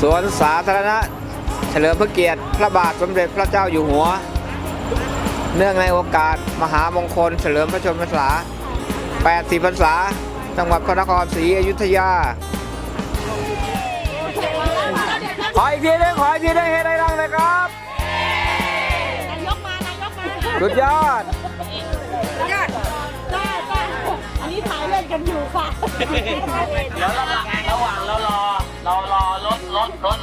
สวนสาธารณะ เฉลิมพระเกียรติพระบาทสมเด็จพระเจ้าอยู่หัว เนื่องในโอกาสมหามงคล เฉลิมพระชนมพรรษา 80 พรรษา จังหวัดพระนครศรีอยุธยา ขออีกทีหนึงขออีกทีหนึงให้ได้รังเลยครับ นายกมานายกมาสุดยอด ยอดจ้าจ้าอันนี้ถ่ายเล่นกันอยู่ค่ะ เดี๋ยวระหว่างระหว่างเรารอเรารอรถ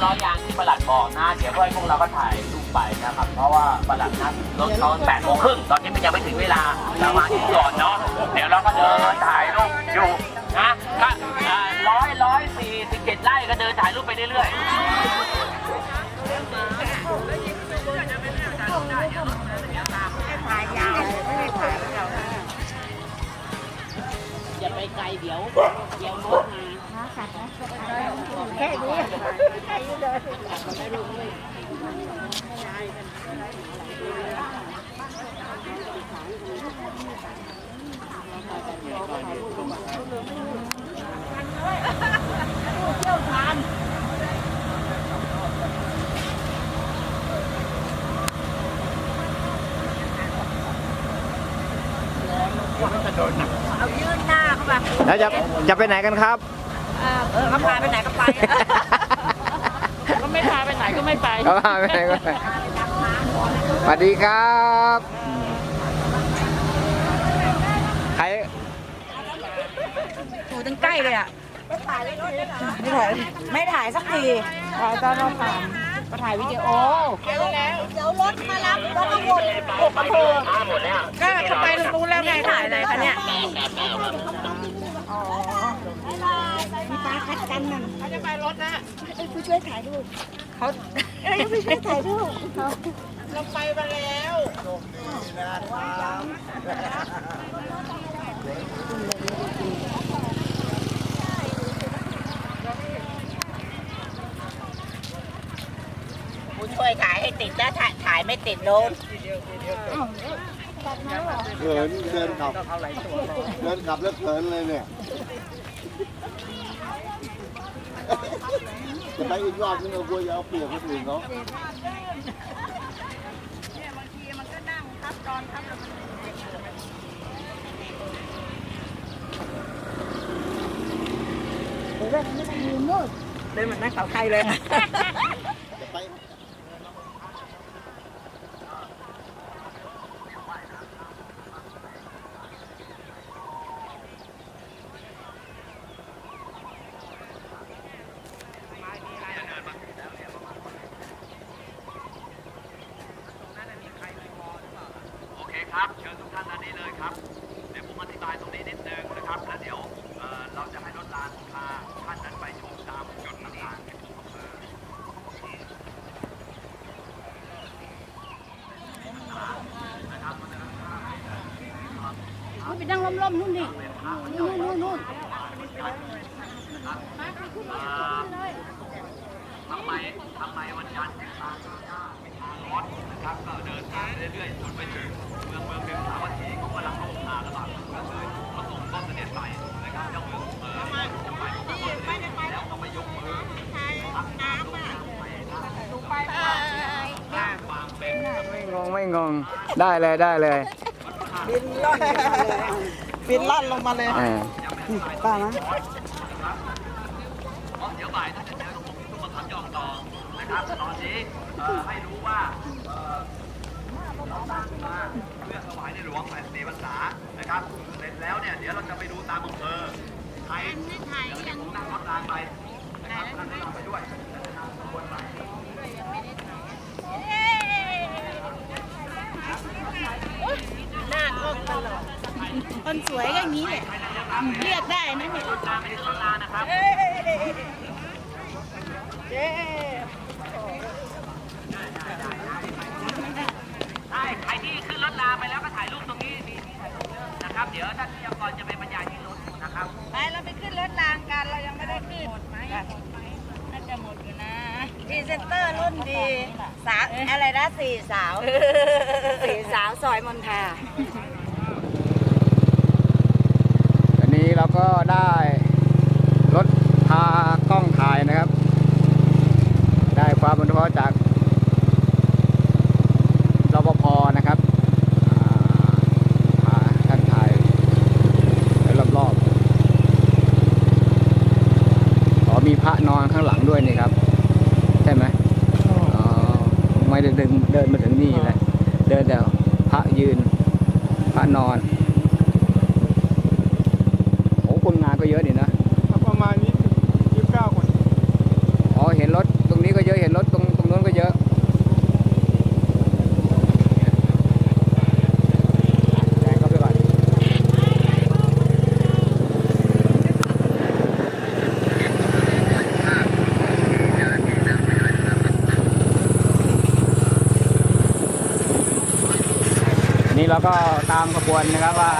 ร้อยางที่ประหลัดบอกนะ เดี๋ยวพวกพวกเราก็ถ่ายรูปไปนะครับ เพราะว่าประหลัดนัดรถตอนแปดโมงครึ่งตอนนี้มันยังไม่ถึงเวลาเรามาถึงก่อนเนาะเดี๋ยวเราก็เดินถ่ายรูปอยู่นะก็ร้อยร้อยสี่สิบเจ็ดไร่ก็เดินถ่ายรูปไปเรื่อยๆอย่าไปไกลเดี๋ยวเดี๋ยวรถมาแค่นี้ เอายื่นหน้าเข้ามาแล้วจะจะไปไหนกันครับเออเขาพาไปไหนก็ไปก็ไม่พาไปไหนก็ไม่ไปเอาพาไปไหนก็ไปสวัสดีครับ ใครอยู่ตั้งใกล้เลยอะ ไม่ถ่ายไม่ถ่ายสักทีถ่ายตอนเราผ่าน ก็ถ่ายวิดีโอเดี๋ยวแล้วเดี๋ยวรถมารับแล้วก็วนหกอำเภอก็จะไปตรงนู้นแล้วไงถ่ายอะไรคะเนี่ยอ๋อมีปลาคัดกันนั่นเขาจะไปรถนะผู้ช่วยถ่ายรูปเขาเอ้ยผู้ช่วยถ่ายรูปเขาเราไปมาแล้วผู้ช่วยถ่ายให้ ติดแล้วถ่ายถ่ายไม่ติดโดนเขินเดินขับเดินขับแล้วเขินเลยเนี่ยจะไปอีกรอบนึงเรากลัวจะเอาเปรียบคนอื่นเขาเดินเหมือนนักข่าวไทยเลย จะไป โอเคครับ เชิญทุกท่านด้านนี้เลยครับ เดี๋ยวผมอธิบายตรงนี้นิดนึงนะครับ แล้วเดี๋ยวเอ่อเราจะให้รถรางพาท่านนั้นไปชมตามจุดต่างๆในทุกอำเภอไปนั่งล้มๆนู่นดินู่นนู่นนู่นทำไมทำไมวันจันทร์ถึงมาช้าไม่ช้ารถนะครับ ก็เดินทางเรื่อยๆจนไปถึงเมืองเมืองหนึ่งสาวัตถีเขากำลังเข้ามาระบาดก็คือเขาส่งต้นเสด็จไปนะครับเจ้าเมืองเออจะไปแล้วก็ไปยกมือน้ำอะไปความเป็น ไม่ งงไม่งงได้เลยได้เลยบินล่อนลงมาเลยอ่าป้านะเดี๋ยวบ่ายท่านจะเจอผมที่ตุ้มมะขามยองดองนะครับตอนนี้เอ่อให้รู้ว่าเอ่อเราตั้งขึ้นมาเพื่อถวายในหลวงแผ่นดินพรรษานะครับเสร็จแล้วเนี่ยเดี๋ยวเราจะไปดูตามอำเภอใครเดี๋ยวผมนั่งรถรางไปนะครับนั่งรถรางไปด้วยนะครับขบวนไป หน้ากล้องตลอดคนสวยก็อย่างนี้เนี่ยเรียกได้นะเนี่ยรางไปที่รถรางนะครับเจ๊ใช่ใครที่ขึ้นรถราไปแล้วก็ถ่ายรูปตรงนี้มีที่ถ่ายรูปเยอะนะครับ เดี๋ยวท่านวิทยากรจะไปบรรยายที่รถนะครับไปเราไปขึ้นรถรางกันเรายังไม่ได้ขึ้นหมดไหมน่าจะหมดอยู่นะพรีเซนเตอร์รุ่นดี สาอะไรนะสี่สาวสี่สาวซอยมนทาอันนี้เราก็ได้รถพากล้องถ่ายนะครับ ได้ความบันทึกจากรปภนะครับท่านถ่ายรอบๆอ๋อมีพระนอนข้างหลังด้วยนี่ครับ ไม่ได้เดินเดินมาถึงนี่เลยเดินแต่พระยืน พระนอนโอ้คนงานก็เยอะนี่นะประมาณยี่สิบยี่สิบเก้าคน อ๋อเห็นรถตรงนี้ก็เยอะเห็นรถตรงตรงนู้นก็เยอะแซงเข้าไปก่อน แล้วก็ตามขบวนนะครับว่า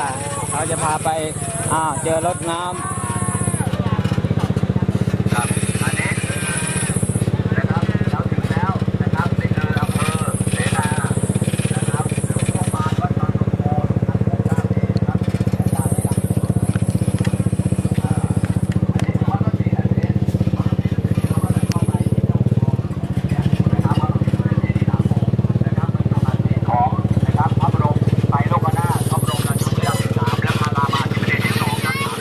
เขาจะพาไปอ้าเจอรถน้ำ ครับอันนี้นะครับเราถึงแล้วนะครับนี่คืออำเภอเสนานะครับหรือโรงพยาบาลวัดบางสมโภชนะครับโครงการนี้นะครับโครงการนี้อ่าอันนี้วัดพระศรีอันนี้วัดพระศรีเราก็จะเข้าไปที่เจ้าของเนี่ยนะครับวัดพระศรีเป็นที่สามโมงนะครับเป็นสถานที่ของนะครับพระบรมไตรโลกนาถพระบรมราชูปถัมภ์ที่สามและพระรามาธิบดีที่สองทั้งสาม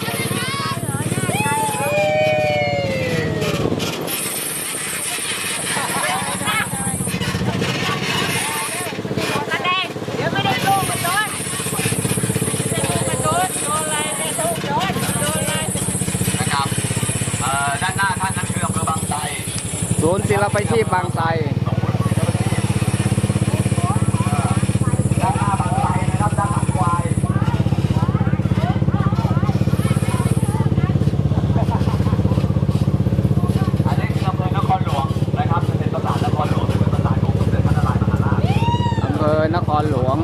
องค์ กันแดงเดี๋ยวไม่ได้ลูกมันโดนมันโดนโดนอะไรไม่ถูกโดนโดนอะไร นะครับเอ่อด้านหน้าท่านนั้นคืออำเภอบางไทร ศูนย์ศิลปาชีพบางไทรด้านหน้าบางไทรนะครับด้านหลังควายอันนี้คืออำเภอนครหลวง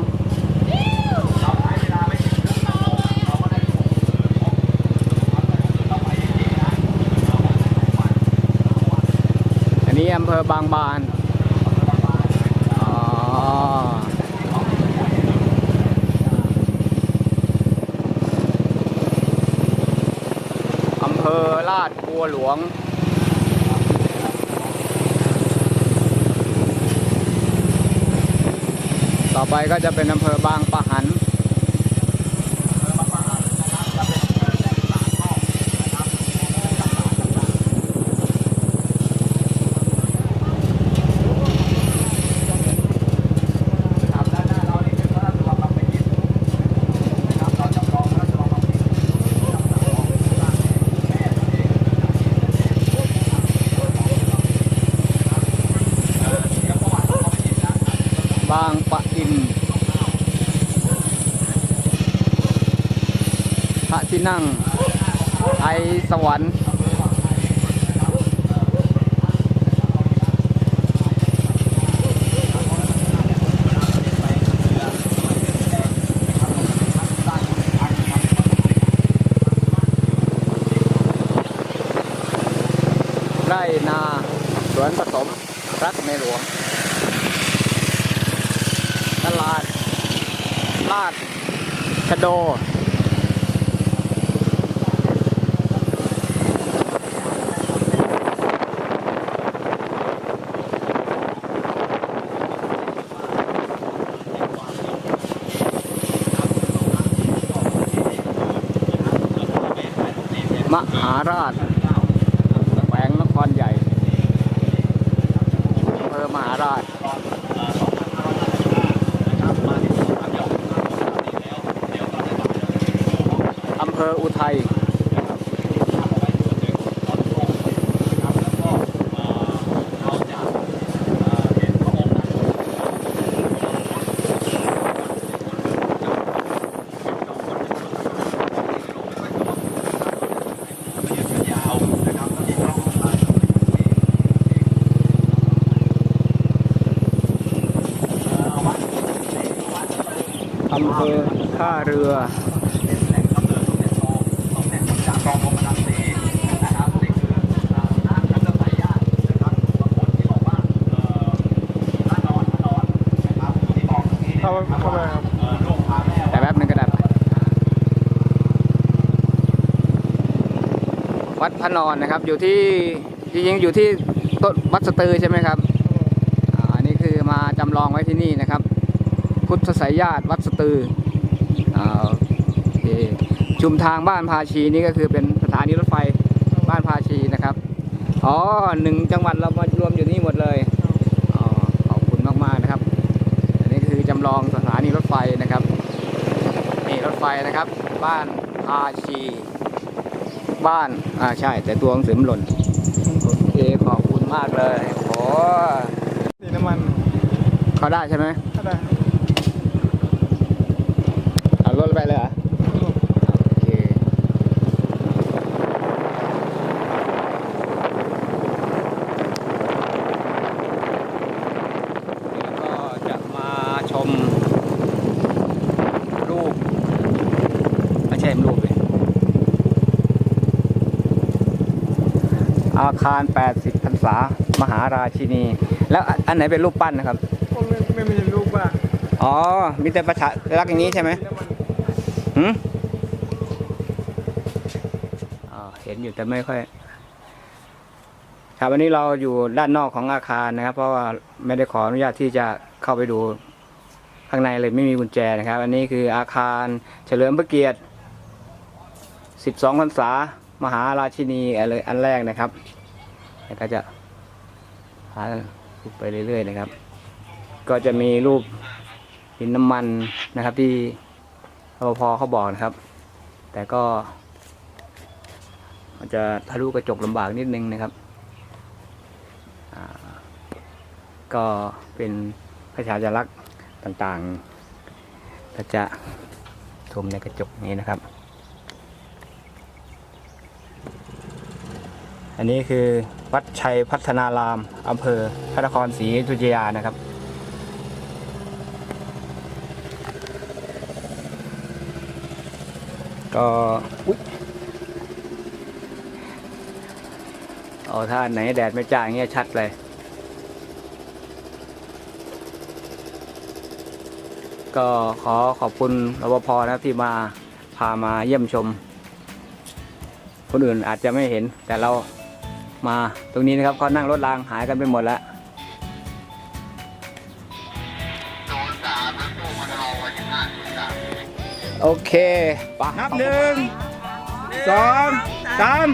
นี้อำเภอบางบานอ๋ออำเภอลาดบัวหลวงต่อไปก็จะเป็นอำเภอบางปะหัน ครับด้านหน้าเรานี่คือพระราชวังบางปะอินนะครับเราจำลองพระราชวังบางปะอินนะครับของสร้างแม่ตัวเองเออเดี๋ยวประวัติของบางปะอินนะ บางปะอินพระที่นั่งไอสวรรค์ไรนาสวนผสมรักในหลวง ตลาด ลาดชะโด มหาราชแขวงนครใหญ่อำเภอมหาราช ภออุทัยอำเภอท่าเรือ กองกรมรังสีนะครับนี่คืออ่าน้ำน้ำสายญาตินะครับบางคนที่บอกว่าเอ่อพระนอนพระนอนนะครับที่บอกเมื่อกี้เนี่ยนะครับว่าเอ่อลูกพาแม่แต่แป๊บนึงก็ได้วัดพระนอนนะครับ อยู่ที่จริงๆอยู่ที่ต้นวัดสตือใช่ไหมครับอ่าอันนี้คือมาจำลองไว้ที่นี่นะครับ พุทธสายญาติวัดสตืออ่าโอเค ชุมทางบ้านภาชีนี่ก็คือเป็นสถานีรถไฟบ้านภาชีนะครับ อ๋อหนึ่งจังหวัดเรามารวมอยู่นี่หมดเลยอ๋อขอบคุณมากๆนะครับ อันนี้คือจำลองสถานีรถไฟนะครับนี่รถไฟนะครับ บ้านอาชี บ้านอ่าใช่ แต่ตัวหนังสือมันหล่นโอเคขอบคุณมากเลยโอ้นี่น้ำมันเขาได้ใช่ไหมก็ได้เอารถไปเลยเหรอโอเคแล้วก็จะมาชมรูปไม่ใช่รูปเลย อาคาร 80พรรษามหาราชินี แล้วอันอันไหนเป็นรูปปั้นนะครับก็ไม่ไม่มีลูกว่าอ๋อมีแต่ประชารักษณ์อย่างนี้ใช่ไหมน้ำมันหืมอ๋อเห็นอยู่แต่ไม่ค่อยครับวันนี้เราอยู่ด้านนอกของอาคารนะครับ เพราะว่าไม่ได้ขออนุญาตที่จะเข้าไปดูข้างในเลยไม่มีกุญแจนะครับ อันนี้คืออาคารเฉลิมพระเกียรติ 12 พรรษา มหาราชินีอะไรอันแรกนะครับแล้วก็จะพาไปเรื่อยๆนะครับ ก็จะมีรูปหินน้ำมันนะครับที่รปภเขาบอกนะครับ แต่ก็มันจะทะลุกระจกลำบากนิดนึงนะครับก็เป็นพระชาจลักษณ์ต่างๆก็จะชมในกระจกนี้นะครับ อันนี้คือวัดชัยพัฒนารามอำเภอพระนครศรีอยุธยานะครับ ก็อุ๊ยเอาถ้านไหนแดดไม่จ้าอย่างเงี้ยชัดเลย ก็ขอขอบคุณรปภนะครับที่มาพามาเยี่ยมชม คนอื่นอาจจะไม่เห็นแต่เรา มาตรงนี้นะครับเขานั่งรถรางหายกันไปหมดแล้วโอเคปะนับหนึ่งสองสาม